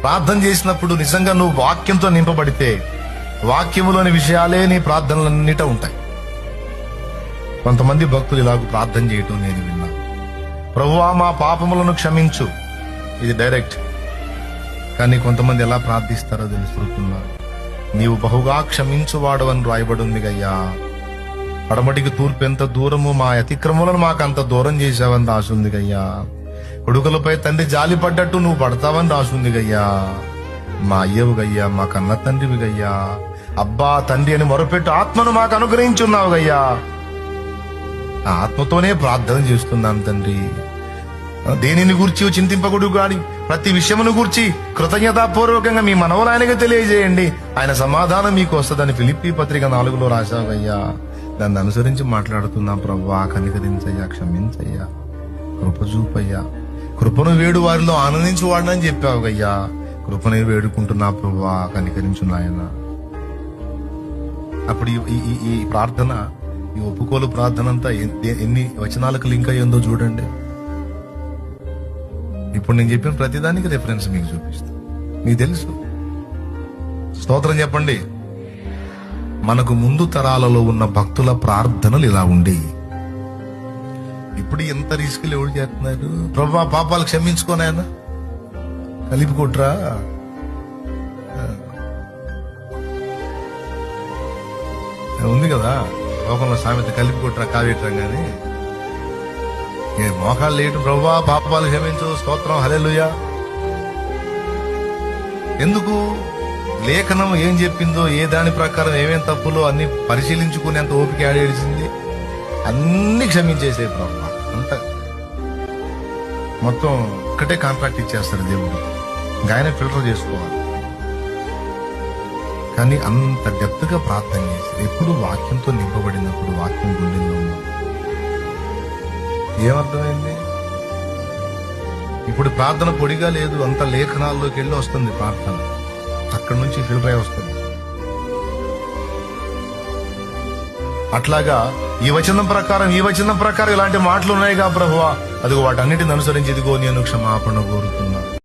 ప్రార్థన చేసినప్పుడు నిజంగా నువ్వు వాక్యంతో నింపబడితే వాక్యములోని విషయాలే నీ ప్రార్థనలన్నిట ఉంటాయి. కొంతమంది భక్తులు ఇలాగ ప్రార్థన చేయటం నేను విన్నా ప్రభువా మా పాపములను క్షమించు. ఇది డైరెక్ట్. కానీ కొంతమంది ఎలా ప్రార్థిస్తారో తెలుసుకున్నా నీవు బహుగా క్షమించువాడు అని రాయబడింది అయ్యా పడమటికి తూర్పు ఎంత దూరము మా అతిక్రములను మాకు అంత దూరం చేశావని రాసుంది గయ్యా కొడుకులపై తండ్రి జాలి పడ్డట్టు నువ్వు పడతావని రాసుంది గయ్యా మా అయ్యవు గయ్యా మా కన్న తండ్రివి గయ్యా అబ్బా తండ్రి అని మొరపెట్టు ఆత్మను మాకు అనుగ్రహించున్నావు గయ్యా ఆ ఆత్మతోనే ప్రార్థన చేస్తున్నాను తండ్రి. దేనిని గూర్చి చింతింపకుడు గాని ప్రతి విషయమును గూర్చి కృతజ్ఞతాపూర్వకంగా మీ మనవలు తెలియజేయండి. ఆయన సమాధానం మీకు వస్తుందని ఫిలిప్పి పత్రిక నాలుగులో రాశావయ్యా. దాన్ని అనుసరించి మాట్లాడుతున్నా ప్రవ్వా కనికరించయ్యా క్షమించయ్యా కృపజూపయ్యా కృపను వేడు వారిలో ఆనందించు వాడని చెప్పావు అయ్యా కృపనే వేడుకుంటున్నా ప్రభా కనికరించు నాయన. అప్పుడు ఈ- ఈ- ఈ- ప్రార్థన ఈ ఒప్పుకోలు ప్రార్థన అంతా ఎన్- ఎన్ని వచనాలకు లింక్ అయ్యిందో చూడండి. ఇప్పుడు నేను చెప్పిన ప్రతిదానికి రిఫరెన్స్ మీకు చూపిస్తా. మీకు తెలుసు? స్తోత్రం చెప్పండి. మనకు ముందు తరాలలో ఉన్న భక్తుల ప్రార్థనలు ఇలా ఉండేవి. ఇప్పుడు ఎంత రిస్కులు ఎవరు చేస్తున్నారు? ప్రభా పాపాలు క్షమించుకోనాయన కలిపి కొట్రా. ఉంది కదా. లోకంలో సామెత కలిపి కొట్రా కావేట్రా కానీ ఏ మోకాలు లేటు ప్రభా పాపాలు క్షమించు స్తోత్రం హలెలుయా ఎందుకు? లేఖనం ఏం చెప్పిందో ఏ దాని ప్రకారం ఏమేం తప్పులో అన్ని పరిశీలించుకునేంత ఓపిక ఆడేసింది అన్ని క్షమించేసే ప్రభా. అంత. మొత్తం ఒక్కటే కాంట్రాక్ట్ ఇచ్చేస్తాడు దేవుడు. ఆయన ఫిల్టర్ చేసుకోవాలి. కానీ అంత డెప్త్గా ప్రార్థన చేసి ఎప్పుడు వాక్యంతో నింపబడినప్పుడు వాక్యం గుండెల్లో ఉన్నప్పుడు ఏమర్థమైంది? ఇప్పుడు ప్రార్థన పొడిగా లేదు అంత లేఖనాల్లోకి వెళ్ళి వస్తుంది ప్రార్థన. అక్కడి నుంచి ఫిల్టర్ అయి వస్తుంది. అట్లాగా ఈ వచనం ప్రకారం ఈ వచనం ప్రకారం ఇలాంటి మాటలు ఉన్నాయి కా ప్రభువా. అదిగో వాటన్నిటిని అనుసరించి ఇదిగో నేను క్షమాపణ కోరుతున్నాను.